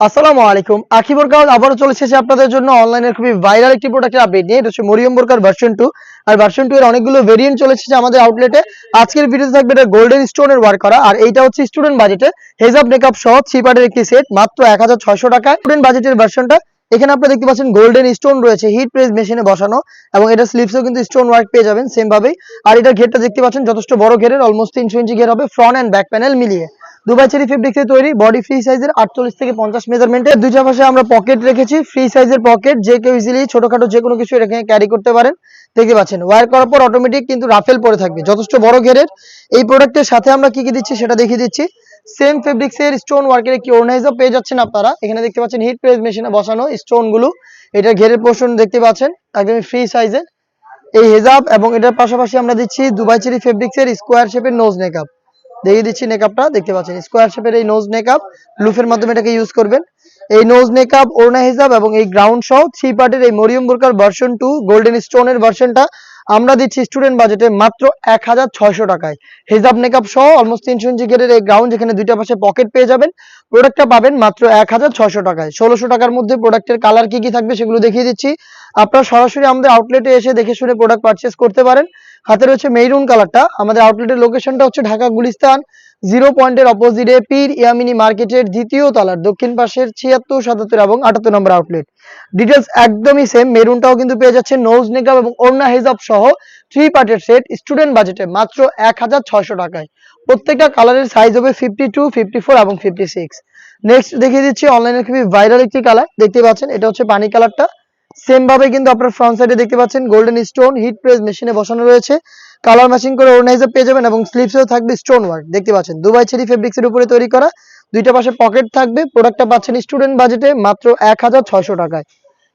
আসসালামু আলাইকুম। আখি বোরকাউট আবারও চলে এসেছে আপনাদের জন্য অনলাইনের খুবই ভাইরাল একটি প্রোডাক্টের আপডেট নিয়ে। এটা হচ্ছে মরিয়ম বোরকার ভার্সন টু আর ভার্সন টু এর অনেকগুলো ভেরিয়েন্ট চলে এসেছে আমাদের আউটলেটে আজকের ভিডিওতে থাকবে এটা গোল্ডেন স্টোনের ওয়ার্ক করা। আর এইটা হচ্ছে স্টুডেন্ট বাজেটে হেজাব মেকআপ সহ থ্রি পার্টের একটি সেট মাত্র এক হাজার ছয়শো টাকা স্টুডেন্ট বাজেটের ভার্সনটা এখানে আপনারা দেখতে পাচ্ছেন গোল্ডেন স্টোন রয়েছে হিট প্রেস মেশিনে বসানো। এবং এটা স্লিপসেও কিন্তু স্টোন ওয়ার্ক পেয়ে যাবেন সেম ভাবেই। আর এটার ঘেরটা দেখতে পাচ্ছেন, যথেষ্ট বড় ঘেরের অলমোস্ট তিনশো ইঞ্চি ঘের হবে ফ্রন্ট অ্যান্ড ব্যাক প্যানেল মিলিয়ে। দুবাই চেরি ফেব্রিক্সে তৈরি বডি ফ্রি সাইজের আটচল্লিশ থেকে পঞ্চাশ মেজারমেন্টের দুইটা পাশে আমরা পকেট রেখেছি ফ্রি সাইজের পকেট যে কেউ ইজিলি ছোটখাটো যে কোনো কিছু এখানে ক্যারি করতে পারেন। দেখতে পাচ্ছেন ওয়ার করার পর অটোমেটিক কিন্তু রাফেল পরে থাকবে, যথেষ্ট বড় ঘেরের। এই প্রোডাক্টের সাথে আমরা কি কি দিচ্ছি সেটা দেখিয়ে দিচ্ছি। সেম ফেব্রিক্সের স্টোন ওয়ার্কের একটি অর্গানাইজার পেয়ে যাচ্ছেন আপনারা। এখানে দেখতে পাচ্ছেন হিট প্রেস মেশিনে বসানো স্টোনগুলো। এটা ঘেরের পোর্শন দেখতে পাচ্ছেন একদমই ফ্রি সাইজের এই হেজাব এবং এটার পাশাপাশি আমরা দিচ্ছি দুবাই চেরি ফেব্রিক্সের স্কোয়ার শেপের নোজ মেকআপ দেখিয়ে দিচ্ছি নেকআপটা দেখতে পাচ্ছেন স্কোয়ার শেপের এই নোজ নেকআপ লুফের মাধ্যমে এটাকে ইউজ করবেন। এই নোজ নেকআপ ওড়না হিসাব এবং এই গ্রাউন্ড সহ থ্রি পার্টের এই মরিয়ম বোরকার ভার্সন টু গোল্ডেন স্টোনের ভার্সনটা আমরা দিচ্ছি স্টুডেন্ট বাজেটে মাত্র এক হাজার ছয়শো টাকায়। হিজাব মেকআপ সহ অলমোস্ট তিনশো ইঞ্চি গেটের এই গ্রাউন্ড যেখানে দুইটা পাশে পকেট পেয়ে যাবেন প্রোডাক্টটা পাবেন মাত্র এক হাজার ছয়শো টাকায়। ষোলোশো টাকার মধ্যে প্রোডাক্টের কালার কি কি থাকবে সেগুলো দেখিয়ে দিচ্ছি। আপনারা সরাসরি আমাদের আউটলেটে এসে দেখে শুনে প্রোডাক্ট পারচেস করতে পারেন। হাতে রয়েছে মেরুন কালারটা আমাদের আউটলেটের লোকেশনটা হচ্ছে ঢাকা গুলিস্তান জিরো পয়েন্টের অপোজিটে পীর ইয়ামিনী মার্কেটের দ্বিতীয় তলার, দক্ষিণ পাশের ছিয়াত্তর, সাতাত্তর এবং আটাত্তর নম্বর আউটলেট ডিটেলস একদমই সেম মেরুনটাও কিন্তু পেয়ে যাচ্ছে নোজ নেকআপ এবং ওড়না হেজাব সহ থ্রি পার্টের সেট স্টুডেন্ট বাজেটে মাত্র এক হাজার ছয়শো টাকায়। প্রত্যেকটা কালারের সাইজ হবে ফিফটি টু ফিফটি ফোর এবং ফিফটি সিক্স নেক্সট দেখিয়ে দিচ্ছি অনলাইনে খুবই ভাইরাল একটি কালার দেখতে পাচ্ছেন, এটা হচ্ছে পানি কালারটা সেম ভাবে কিন্তু আপনার ফ্রন্ট সাইডে দেখতে পাচ্ছেন গোল্ডেন স্টোন হিট প্রেস মেশিনে বসানো রয়েছে। কালার ম্যাচিং করে অর্গানাইজার পেয়ে যাবেন এবং স্লিপসেও থাকবে স্টোন ওয়ার্ক দেখতে পাচ্ছেন, দুবাই চেরি ফেব্রিক্সের উপরে তৈরি করা। দুইটা পাশে পকেট থাকবে। প্রোডাক্টটা পাচ্ছেন স্টুডেন্ট বাজেটে মাত্র এক হাজার ছয়শো টাকায়।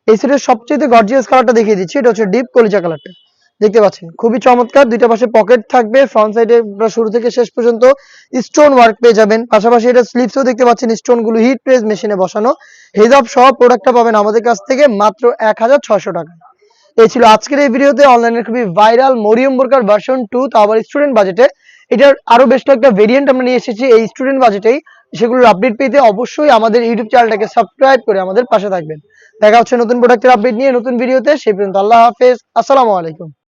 এই সেটের সবচেয়ে গর্জিয়াস কালারটা দেখিয়ে দিচ্ছি, এটা হচ্ছে ডিপ কলিজা কালারটা দেখতে পাচ্ছেন। খুবই চমৎকার। দুইটা পাশে পকেট থাকবে। ফ্রন্ট সাইডে শুরু থেকে শেষ পর্যন্ত স্টোন ওয়ার্ক পেয়ে যাবেন। পাশাপাশি এটা স্লিপসও দেখতে পাচ্ছেন স্টোনগুলো হিট প্রেস মেশিনে বসানো। হেজাব সহ প্রোডাক্টটা পাবেন আমাদের কাছ থেকে মাত্র এক হাজার ছয়শো টাকা। এই ছিল আজকের এই ভিডিওতে। অনলাইনের খুবই ভাইরাল মরিয়ম বোরকার ভার্সন টু তা আবার স্টুডেন্ট বাজেটে এটার আরও বেশ কয়েকটা ভেরিয়েন্ট আমরা নিয়ে এসেছি এই স্টুডেন্ট বাজেটেই সেগুলোর আপডেট পেতে অবশ্যই আমাদের ইউটিউব চ্যানেলটাকে সাবস্ক্রাইব করে আমাদের পাশে থাকবেন। দেখা হচ্ছে নতুন প্রোডাক্টের আপডেট নিয়ে নতুন ভিডিওতে সেই পর্যন্ত আল্লাহ হাফেজ। আসসালামু আলাইকুম।